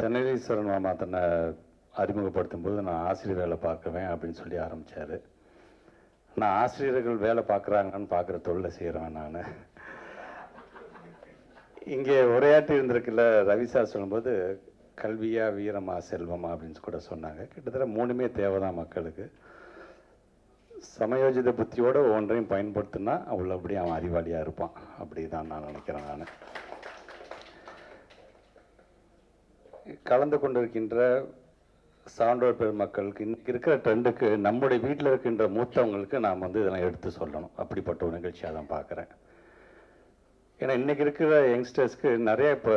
தென்னரீஸ்வரன் மாமா தன்னை அறிமுகப்படுத்தும் போது நான் ஆசிரியர் வேலை பார்க்குவேன் அப்படின்னு சொல்லி ஆரம்பித்தார் நான் ஆசிரியர்கள் வேலை பார்க்குறாங்கன்னு பார்க்குற தொழிலை செய்கிறேன் நான். இங்கே உரையாட்டி இருந்திருக்குல்ல ரவி சார் சொல்லும்போது கல்வியா வீரமா செல்வமா? அப்படின்னு கூட சொன்னாங்க. கிட்டத்தட்ட மூணுமே தேவைதான் மக்களுக்கு. சமயோஜித புத்தியோடு ஒவ்வொன்றையும் பயன்படுத்தினா உள்ளபடி அவன் அறிவாளியாக இருப்பான். அப்படி தான் நான் நினைக்கிறேன் நான். கலந்து கொண்டிருக்கின்ற சான்றோர் பெருமக்களுக்கு இன்றைக்கி இருக்கிற ட்ரெண்டுக்கு நம்முடைய வீட்டில் இருக்கின்ற மூத்தவங்களுக்கு நாம் வந்து இதெல்லாம் எடுத்து சொல்லணும். அப்படிப்பட்ட ஒரு நிகழ்ச்சியாக தான் பார்க்குறேன். ஏன்னா இன்றைக்கி இருக்கிற யங்ஸ்டர்ஸ்க்கு நிறைய இப்போ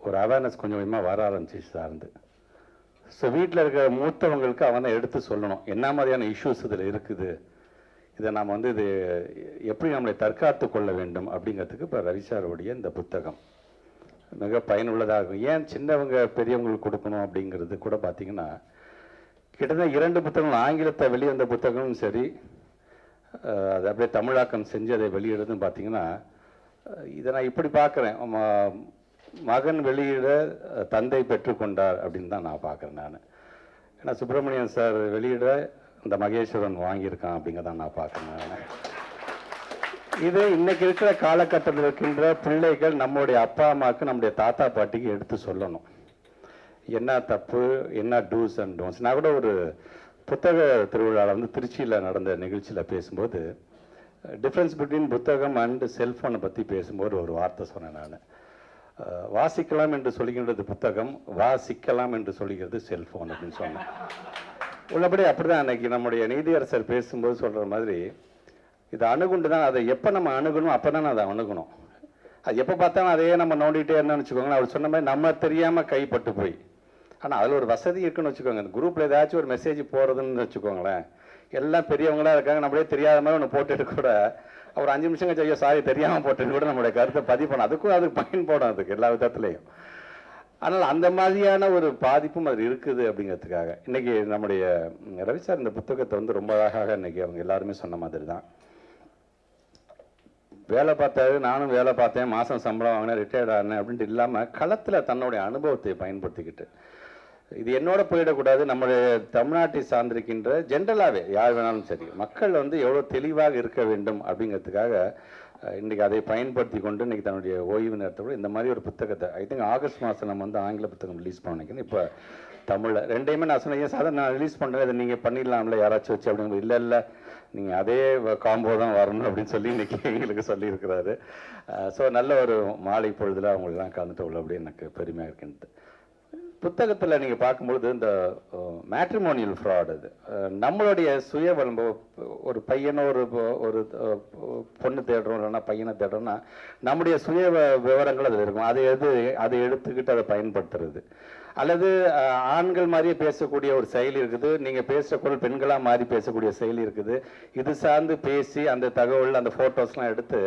ஒரு அவேர்னஸ் கொஞ்சம் கொஞ்சமாக வர ஆரம்பிச்சிச்சு சார்ந்து ஸோ வீட்டில் இருக்கிற மூத்தவங்களுக்கு அவன் தான் எடுத்து சொல்லணும். என்ன மாதிரியான இஷ்யூஸ் இதில் இருக்குது? இதை நாம் வந்து இது எப்படி நம்மளை தற்காத்து கொள்ள வேண்டும் அப்படிங்கிறதுக்கு இப்போ ரவிசாருடைய இந்த புத்தகம். மிக பயனுள்ளதாக இருக்கும் ஏன் சின்னவங்க பெரியவங்களுக்கு கொடுக்கணும் அப்படிங்கிறது கூட பார்த்தீங்கன்னா கிட்டத்தட்ட இரண்டு புத்தகங்கள் ஆங்கிலத்தை வெளிவந்த புத்தகமும் சரி அது அப்படியே தமிழாக்கம் செஞ்சு அதை வெளியிடுறதுன்னு பார்த்தீங்கன்னா இதை நான் இப்படி பார்க்குறேன் மகன் வெளியிட தந்தை பெற்றுக்கொண்டார் அப்படின்னு தான் நான் பார்க்குறேன் நான். ஏன்னா சுப்பிரமணியன் சார் வெளியிட இந்த மகேஸ்வரன் வாங்கியிருக்கான் அப்படிங்கிறதான் நான் பார்க்குறேன் நான். இது இன்னைக்கு இருக்கிற காலகட்டத்தில் இருக்கின்ற பிள்ளைகள் நம்முடைய அப்பா அம்மாவுக்கு நம்முடைய தாத்தா பாட்டிக்கு எடுத்து சொல்லணும். என்ன தப்பு என்ன டூஸ் அண்ட் டோன்ஸ் நான் கூட ஒரு புத்தக திருவிழாவில் வந்து திருச்சியில் நடந்த நிகழ்ச்சியில் பேசும்போது டிஃப்ரென்ஸ் பிட்வீன் புத்தகம் அண்ட் செல்ஃபோனை பற்றி பேசும்போது ஒரு வார்த்தை சொன்னேன் நான். வாசிக்கலாம் என்று சொல்லுகின்றது புத்தகம் வாசிக்கலாம் என்று சொல்லுகிறது செல்ஃபோன் அப்படின்னு சொன்னேன். உள்ளபடி அப்படிதான் அன்னைக்கு நம்முடைய நீதியரசர் பேசும்போது சொல்கிற மாதிரி இது அணுகுண்டு தான் அதை எப்போ நம்ம அணுகணும் அப்போ தான் அதை அணுகணும். அது எப்போ பார்த்தாலும் அதையே நம்ம நோண்டிகிட்டே இருந்தோம்னு வச்சுக்கோங்களேன் அவர் சொன்ன மாதிரி நம்ம தெரியாமல் கைப்பட்டு போய். ஆனால் அதில் ஒரு வசதி இருக்குன்னு வச்சுக்கோங்க. இந்த குரூப்பில் ஏதாச்சும் ஒரு மெசேஜ் போகிறதுன்னு வச்சுக்கோங்களேன் எல்லாம் பெரியவங்களா இருக்காங்க நம்மளே தெரியாத மாதிரி ஒன்று போட்டுட்டு கூட ஒரு அஞ்சு நிமிஷம் கழிச்சு ஐயோ சாரி தெரியாமல் போட்டுட்டு கூட நம்மளுடைய கருத்தை பதிவு பண்ணணும் அதுக்கும் அதுக்கு பயன்படும் அதுக்கு எல்லா விதத்துலேயும். ஆனால் அந்த மாதிரியான ஒரு பாதிப்பும் அது இருக்குது அப்படிங்கிறதுக்காக. இன்றைக்கி நம்முடைய ரவி சார் இந்த புத்தகத்தை வந்து ரொம்ப அழகாக இன்றைக்கி அவங்க எல்லாருமே சொன்ன மாதிரி தான் வேலை பார்த்தாரு நானும் வேலை பார்த்தேன் மாதம் சம்பளம் வாங்கினேன் ரிட்டையர்ட் ஆனேன் அப்படின்ட்டு இல்லாமல் களத்தில் தன்னுடைய அனுபவத்தை பயன்படுத்திக்கிட்டு. இது என்னோட போயிடக்கூடாது நம்முடைய தமிழ்நாட்டை சார்ந்திருக்கின்ற ஜென்ரலாகவே யார் வேணாலும் சரி மக்கள் வந்து எவ்வளோ தெளிவாக இருக்க வேண்டும் அப்படிங்கிறதுக்காக இன்றைக்கி அதை பயன்படுத்தி கொண்டு இன்றைக்கி தன்னுடைய ஓய்வு நேரத்தோடு இந்த மாதிரி ஒரு புத்தகத்தை ஐ திங்க் ஆகஸ்ட் மாதம் நம்ம வந்து ஆங்கில புத்தகம் ரிலீஸ் பண்ணிக்கணும் இப்போ தமிழில் ரெண்டையுமே நான் சொன்னேன் "ஏன் சார் நான் ரிலீஸ் பண்ணுறேன் இதை நீங்கள் பண்ணிடலாம்ல யாராச்சும் வச்சு அப்படிங்கும்போது இல்லை இல்லை. நீங்கள் அதே காம்போ தான் வரணும் அப்படின்னு சொல்லி இன்றைக்கி எங்களுக்கு சொல்லியிருக்கிறாரு. ஸோ நல்ல ஒரு மாலை பொழுதில் அவங்களெலாம் கலந்துட்டு உள்ள அப்படின்னு எனக்கு பெருமையாக இருக்குன்ட்டு புத்தகத்தில் நீங்கள் பார்க்கும்பொழுது இந்த மேட்ரிமோனியல் ஃப்ராட் அது. நம்மளுடைய சுய விளம்ப ஒரு பையனோ ஒரு ஒரு பொண்ணு தேடுறோம் இல்லைன்னா பையனை தேடுறோம்னா நம்முடைய சுய விவரங்கள் அதில் இருக்கும். அதை எது அதை எடுத்துக்கிட்டு அதை பயன்படுத்துறது. அல்லது ஆண்கள் மாதிரியே பேசக்கூடிய ஒரு செயலி இருக்குது. நீங்கள் பேசுகிற குரல் பெண்களாக மாறி பேசக்கூடிய செயலி இருக்குது. இது சார்ந்து பேசி அந்த தகவல் அந்த ஃபோட்டோஸ்லாம் எடுத்து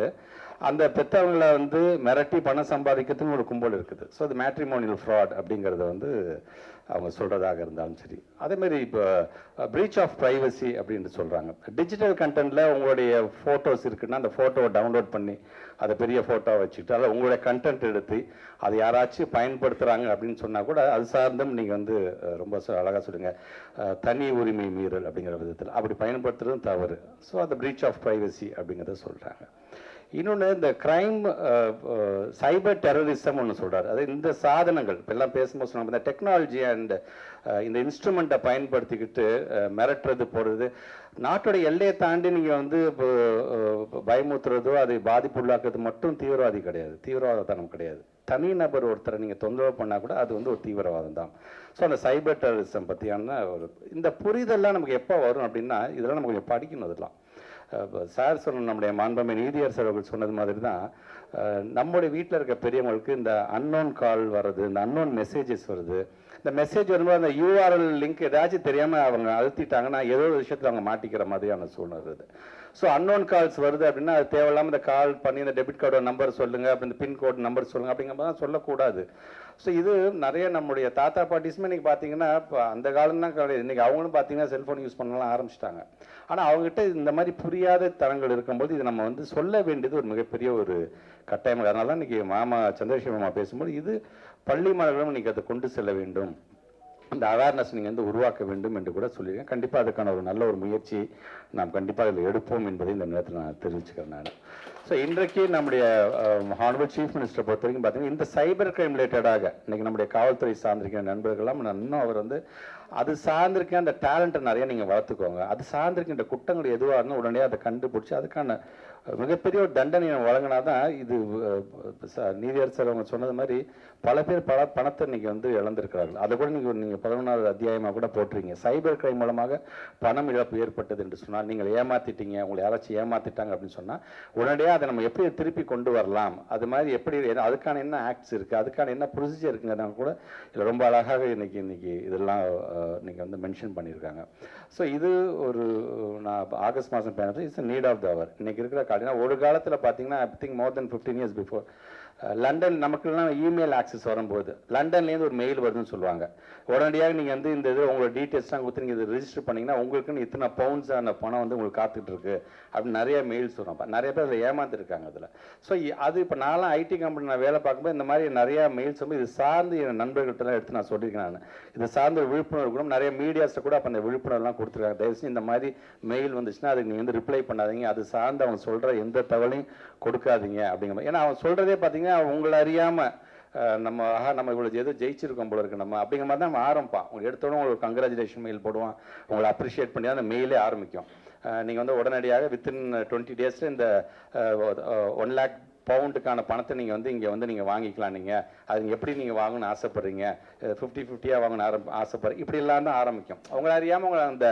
அந்த பெற்றவங்களை வந்து மிரட்டி பணம் சம்பாதிக்கிறதுன்னு ஒரு கும்பல் இருக்குது. ஸோ அது மேட்ரிமோனியல் ஃப்ராட் அப்படிங்கிறத வந்து அவங்க சொல்கிறதாக இருந்தாலும் சரி. அதேமாதிரி இப்போ ப்ரீச் ஆஃப் ப்ரைவசி அப்படின்ட்டு சொல்கிறாங்க டிஜிட்டல் கண்டென்ட்டில் உங்களுடைய ஃபோட்டோஸ் இருக்குன்னா அந்த ஃபோட்டோவை டவுன்லோட் பண்ணி அதை பெரிய ஃபோட்டோ வச்சுக்கிட்டு அதில் உங்களுடைய கண்டென்ட் எடுத்து அதை யாராச்சும் பயன்படுத்துகிறாங்க அப்படின்னு சொன்னால் கூட அது சார்ந்தும் நீங்கள் வந்து ரொம்ப அழகாக சொல்லுங்க. தனி உரிமை மீறல் அப்படிங்கிற விதத்தில். அப்படி பயன்படுத்துறதும் தவறு. ஸோ அந்த ப்ரீச் ஆஃப் ப்ரைவசி அப்படிங்கிறத சொல்கிறாங்க இன்னொன்று இந்த கிரைம் சைபர் டெரரிசம் ஒன்று சொல்கிறார் அது இந்த சாதனங்கள் இப்போல்லாம் பேசும்போது சொன்னோம் இந்த டெக்னாலஜி அண்ட் இந்த இன்ஸ்ட்ருமெண்ட்டை பயன்படுத்திக்கிட்டு மிரட்டுறது போடுறது. நாட்டோட எல்லையை தாண்டி நீங்கள் வந்து இப்போ, அதை பாதிப்புள்ளாக்குறது மட்டும் தீவிரவாதி கிடையாது. தீவிரவாதத்தனம் கிடையாது. தனிநபர் ஒருத்தரை நீங்கள் தொந்தரவு பண்ணால் கூட அது வந்து ஒரு தீவிரவாதம் தான். ஸோ அந்த சைபர் டெரரிசம் பற்றியான ஒரு இந்த புரிதல்லாம் நமக்கு எப்போ வரும் அப்படின்னா இதெல்லாம் நம்ம கொஞ்சம் படிக்கணும் இதெல்லாம் சார் சொன்ன நம்முடைய மாண்பமை நீதியரசர் அவர்கள் சொன்னது மாதிரி தான் நம்முடைய வீட்டில் இருக்க பெரியவங்களுக்கு இந்த அன்னோன் கால் வர்றது இந்த அன்னோன் மெசேஜஸ் வருது இந்த மெசேஜ் வரும்போது அந்த யூஆர்எல் லிங்க் ஏதாச்சும் தெரியாமல் அவங்க அழுத்திட்டாங்கன்னா ஏதோ ஒரு விஷயத்தில் அவங்க மாட்டிக்கிற மாதிரியான சூழ்நிலை இருக்குது ஸோ அன்னோன் கால்ஸ் வருது அப்படின்னா அது தேவையில்லாமல் இந்த கால் பண்ணி இந்த டெபிட் கார்டோட நம்பர் சொல்லுங்கள் அப்படி இந்த பின்கோட் நம்பர் சொல்லுங்கள் அப்படிங்கிற மாதிரி சொல்லக்கூடாது. ஸோ இது நிறைய நம்முடைய தாத்தா பாட்டிஸுமே இன்றைக்கி பார்த்தீங்கன்னா இப்போ அந்த காலம்லாம் கிடையாது இன்னைக்கு அவங்களும் பார்த்தீங்கன்னா செல்ஃபோன் யூஸ் பண்ணலாம் ஆரம்பிச்சிட்டாங்க. ஆனால் அவங்ககிட்ட இந்த மாதிரி புரியாத தரங்கள் இருக்கும்போது இது நம்ம வந்து சொல்ல வேண்டியது ஒரு மிகப்பெரிய ஒரு கட்டாயம். அதனால தான் இன்றைக்கி மாமா சந்திரசேகர் மாமா பேசும்போது இது பள்ளி மாணவர்களும் இன்னைக்கு அதை கொண்டு செல்ல வேண்டும். அந்த அவேர்னஸ் நீங்கள் வந்து உருவாக்க வேண்டும் என்று கூட சொல்லியிருக்கேன். கண்டிப்பாக அதுக்கான ஒரு நல்ல ஒரு முயற்சி நாம் கண்டிப்பாக அதில் எடுப்போம் என்பதை இந்த நேரத்தில் நான் தெரிவிச்சுக்கிறேன் நான். ஸோ இன்றைக்கு நம்முடைய ஹானரபிள் சீஃப் மினிஸ்டரை பொறுத்த வரைக்கும் பார்த்தீங்கன்னா இந்த சைபர் கிரைம் ரிலேட்டடாக இன்றைக்கி நம்முடைய காவல்துறை சார்ந்திருக்கிற நண்பர்கள்லாம் இன்னும் அவர் வந்து அது சார்ந்திருக்க அந்த டேலண்ட்டை நிறைய நீங்கள் வளர்த்துக்கோங்க. அது சார்ந்திருக்கின்ற குற்றங்கள் எதுவாக இருந்தால் உடனே அதை கண்டுபிடிச்சி அதுக்கான மிகப்பெரிய ஒரு தண்டனையை வழங்கினா தான் இது நீதியரசர் அவங்க சொன்னது மாதிரி பல பேர் பல பணத்தை இன்னைக்கு வந்து இழந்திருக்கிறார்கள். அதை கூட நீங்கள் நீங்கள் பதினொன்றாவது அத்தியாயமாக கூட போட்டுறீங்க சைபர் கிரைம் மூலமாக பணம் இழப்பு ஏற்பட்டது என்று சொன்னால் நீங்கள் ஏமாத்திட்டீங்க உங்களை யாராச்சும் ஏமாத்திட்டாங்க அப்படின்னு சொன்னால் உடனடியாக அதை நம்ம எப்படி திருப்பி கொண்டு வரலாம்? அது மாதிரி எப்படி அதுக்கான என்ன ஆக்ட்ஸ் இருக்குது அதுக்கான என்ன ப்ரொசீஜர் இருக்குங்கிறத கூட ரொம்ப அழகாக இன்னைக்கு இன்னைக்கு இதெல்லாம் நீங்கள் வந்து மென்ஷன் பண்ணியிருக்காங்க. ஸோ இது ஒரு நான் ஆகஸ்ட் மாதம் பேனது it's need of the hour இன்னைக்கு இருக்கிற காலையில் ஒரு காலத்தில் பார்த்தீங்கன்னா I think more than fifteen years before London நமக்குலாம் இமெயில் ஆக்சஸ் வரும்போது லண்டன்லேருந்து ஒரு மெயில் வருதுன்னு சொல்லுவாங்க. உடனடியாக நீங்கள் வந்து இந்த இது உங்களோட டீட்டெயில்ஸ்லாம் கொடுத்து நீங்கள் இதை ரிஜிஸ்டர் பண்ணிங்கன்னா உங்களுக்குன்னு இத்தனை பவுண்ட்ஸ் ஆன பணம் வந்து உங்களுக்கு காத்துட்டு இருக்கு அப்படின்னு நிறைய மெயில்ஸ் வரும். நிறைய பேர் அதில் ஏமாந்துருக்காங்க அதில். ஸோ அது இப்போ நான்லாம் ஐடி கம்பெனி நான் வேலை பார்க்கும்போது இந்த மாதிரி நிறையா மெயில்ஸ் வந்து இது சார்ந்து என் நண்பர்கள்ட்டலாம் எடுத்து நான் சொல்லியிருக்கேன் நான். இது சார்ந்த விழிப்புணர்வு கூட நிறைய மீடியாஸில் கூட அப்போ அந்த விழிப்புணர்வுலாம் கொடுத்துருக்காங்க. தயவுசெய்து இந்த மாதிரி மெயில் வந்துச்சுன்னா அதுக்கு நீங்கள் வந்து ரிப்ளை பண்ணாதீங்க. அது சார்ந்து அவங்க சொல்கிற எந்த தகவலையும் கொடுக்காதீங்க அப்படிங்கிற மாதிரி. ஏன்னா அவன் சொல்கிறதே பார்த்தீங்கன்னா உங்களை அறியாமல் நம்ம ஆஹா நம்ம இவ்வளோ ஏதோ ஜெயிச்சிருக்கோம் போல இருக்கு. நம்ம அப்படிங்கிற மாதிரி தான் நம்ம ஆரம்பிப்பான் உங்களுக்கு எடுத்தோடனே உங்களுக்கு கங்க்ராச்சுலேஷன் மெயில் போடுவான். உங்களை அப்ரிஷியேட் பண்ணி தான் அந்த மெயிலே ஆரம்பிக்கும். நீங்கள் வந்து உடனடியாக வித்தின் டுவெண்ட்டி டேஸில் இந்த ஒன் லேக் பவுண்டுக்கான பணத்தை நீங்கள் வந்து இங்கே வந்து நீங்கள் வாங்கிக்கலாம் நீங்கள் அது எப்படி நீங்கள் வாங்கணும்னு ஆசைப்பட்றீங்க? ஃபிஃப்டி ஃபிஃப்டியாக வாங்கணும்னு ஆரம்ப ஆசைப்படுற இப்படி இல்லாமல் தான் ஆரம்பிக்கும். அவங்கள அறியாமல் உங்களை அந்த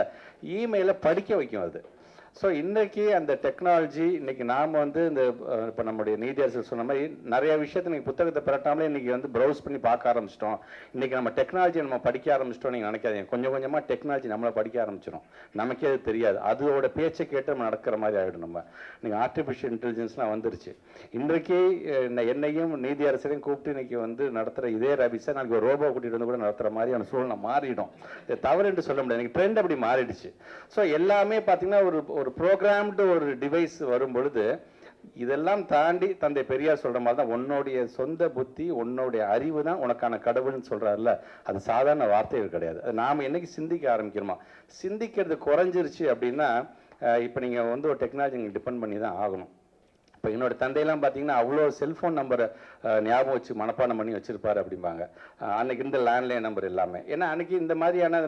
இமெயிலை படிக்க வைக்கும் அது. ஸோ இன்றைக்கி அந்த டெக்னாலஜி இன்றைக்கி நாம் வந்து இந்த இப்போ நம்முடைய நீதியரசர் சொன்ன மாதிரி நிறைய விஷயத்தை நீங்கள் புத்தகத்தை பெறட்டாமலே இன்றைக்கி வந்து ப்ரௌஸ் பண்ணி பார்க்க ஆரம்பிச்சிட்டோம். இன்னைக்கு நம்ம டெக்னாலஜி நம்ம படிக்க ஆரம்பிச்சிட்டோம் நீங்கள் நினைக்காதீங்க. கொஞ்சம் கொஞ்சமாக டெக்னாலஜி நம்மளை படிக்க ஆரம்பிச்சிடும் நமக்கே அது தெரியாது. அதோட பேச்சை கேட்டு நம்ம நடக்கிற மாதிரி ஆகிடும் நம்ம. நீங்கள் ஆர்டிஃபிஷியல் இன்டெலிஜென்ஸ்லாம் வந்துருச்சு. இன்றைக்கி என்னையும் நீதியரசரையும் கூப்பிட்டு இன்னைக்கு வந்து நடத்துகிற இதே ரபிஸை நாளைக்கு ஒரு ரோபோ கூட்டிகிட்டு வந்து கூட நடத்துகிற மாதிரியான சூழ்நிலை மாறிடும். இது தவறு என்று சொல்ல முடியாது. எனக்கு ட்ரெண்ட் அப்படி மாறிடுச்சு. ஸோ எல்லாமே பார்த்தீங்கன்னா ஒரு ஒரு ப்ரோக்ராம்டு ஒரு டிவைஸ் வரும் பொழுது இதெல்லாம் தாண்டி தந்தை பெரியார் சொல்கிற மாதிரி தான் உன்னுடைய சொந்த புத்தி உன்னுடைய அறிவு தான் உனக்கான கடவுள்னு சொல்கிறாருல்ல அது சாதாரண வார்த்தைகள் கிடையாது. அது நாம் என்னைக்கு சிந்திக்க ஆரம்பிக்கிறோமா சிந்திக்கிறது குறைஞ்சிருச்சு அப்படின்னா இப்போ நீங்கள் வந்து ஒரு டெக்னாலஜி நீங்கள் டிபெண்ட் பண்ணி தான் ஆகணும். இப்போ என்னோட தந்தையெல்லாம் பார்த்தீங்கன்னா அவ்வளோ செல்ஃபோன் நம்பரை ஞாபகம் வச்சு மனப்பாடம் பண்ணி வச்சுருப்பார் அப்படிம்பாங்க. அன்றைக்கி இந்த இருந்த லேண்ட்லைன் நம்பர் எல்லாமே. ஏன்னா அன்றைக்கி இந்த மாதிரியான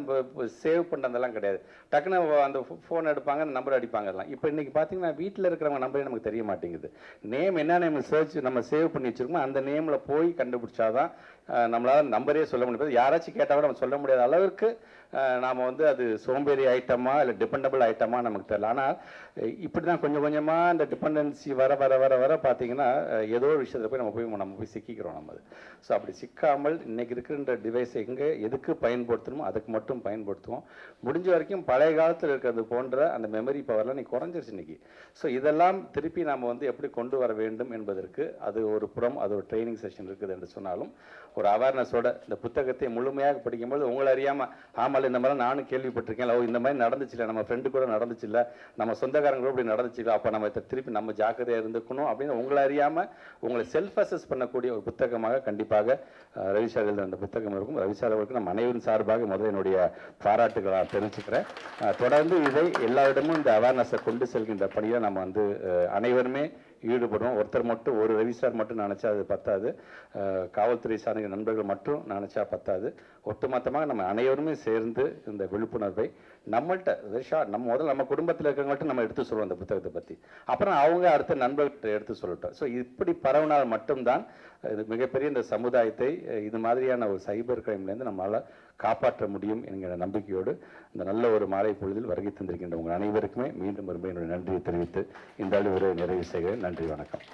சேவ் பண்ணுறதெல்லாம் கிடையாது. டக்குன்னு அந்த ஃபோன் எடுப்பாங்க அந்த நம்பர் அடிப்பாங்க எல்லாம் இப்போ இன்றைக்கி பார்த்தீங்கன்னா வீட்டில் இருக்கிறவங்க நம்பரே நமக்கு தெரிய மாட்டேங்குது. நேம் என்ன நேம் சர்ச் நம்ம சேவ் பண்ணி வச்சிருக்கோமோ அந்த நேமில் போய் கண்டுபிடிச்சாதான் தான் நம்மளால் நம்பரே சொல்ல முடியாது யாராச்சும் கேட்டால் கூட நம்ம சொல்ல முடியாத அளவிற்கு நாம் வந்து அது சோம்பேறி ஐட்டமா இல்லை டிபெண்டபிள் ஐட்டமா நமக்கு தெரியல. ஆனால் இப்படி தான் கொஞ்சம் கொஞ்சமாக இந்த டிபெண்டன்சி வர வர வர வர பார்த்தீங்கன்னா ஏதோ ஒரு விஷயத்தில் போய் நம்ம போய் நம்ம போய் சிக்கிக்கிறோம் நம்ம ஸோ அப்படி சிக்காமல் இன்னைக்கு இருக்கின்ற டிவைஸை எங்கே எதுக்கு பயன்படுத்தணுமோ அதுக்கு மட்டும் பயன்படுத்துவோம். முடிஞ்ச வரைக்கும் பழைய காலத்தில் இருக்கிறது போன்ற அந்த மெமரி பவர்லாம் நீ குறைஞ்சிருச்சு இன்னைக்கு. ஸோ இதெல்லாம் திருப்பி நாம் வந்து எப்படி கொண்டு வர வேண்டும் என்பதற்கு அது ஒரு புறம் அது ஒரு ட்ரைனிங் செஷன் இருக்குது என்று சொன்னாலும் ஒரு அவேர்னஸோட இந்த புத்தகத்தை முழுமையாக படிக்கும்போது உங்களை அறியாமல் ஆமாம் இந்த மாதிரி நானும் கேள்விப்பட்டிருக்கேன் ஓ இந்த மாதிரி நடந்துச்சு நம்ம ஃப்ரெண்டு கூட நடந்துச்சுல்ல நம்ம சொந்தக்காரங்க கூட இப்படி நடந்துச்சு அப்போ நம்ம திருப்பி நம்ம ஜாக்கிரதையாக இருந்துக்கணும் அப்படின்னு உங்களை அறியாமல் உங்களை செல்ஃப் அசஸ் பண்ணக்கூடிய ஒரு புத்தகமாக கண்டிப்பாக ரவிசார் ரவி எழுதின அந்த புத்தகம் இருக்கும். ரவி சார் அவர்களுக்கு நம்ம சார்பாக முதல்ல என்னுடைய பாராட்டுகளை நான் தெரிவிச்சுக்கிறேன். தொடர்ந்து இதை எல்லாரிடமும் இந்த அவேர்னஸை கொண்டு செல்கின்ற பணியை நம்ம வந்து அனைவருமே ஈடுபடும். ஒருத்தர் மட்டும் ஒரு ரவிசார் மட்டும் நினச்சா அது பத்தாது. காவல்துறை சார்ந்த நண்பர்கள் மட்டும் நினச்சா பத்தாது. ஒட்டுமொத்தமாக நம்ம அனைவருமே சேர்ந்து இந்த விழிப்புணர்வை நம்மள்கிட்ட ரிஷா நம்ம முதல்ல நம்ம குடும்பத்தில் இருக்கிறவங்கள்ட்ட நம்ம எடுத்து சொல்லுவோம் அந்த புத்தகத்தை பற்றி அப்புறம் அவங்க அடுத்த நண்பர்கிட்ட எடுத்து சொல்லட்டும். ஸோ இப்படி பரவினால் மட்டும்தான் இது மிகப்பெரிய இந்த சமுதாயத்தை இது மாதிரியான ஒரு சைபர் கிரைம்லேருந்து நம்மளால் காப்பாற்ற முடியும் என்கிற நம்பிக்கையோடு இந்த நல்ல ஒரு மாலை பொழுதில் வருகை தந்திருக்கின்ற உங்கள் அனைவருக்குமே மீண்டும் ஒரு என்னுடைய நன்றியை தெரிவித்து இந்த அளவு நிறைவு செய்கிறேன். நன்றி வணக்கம்.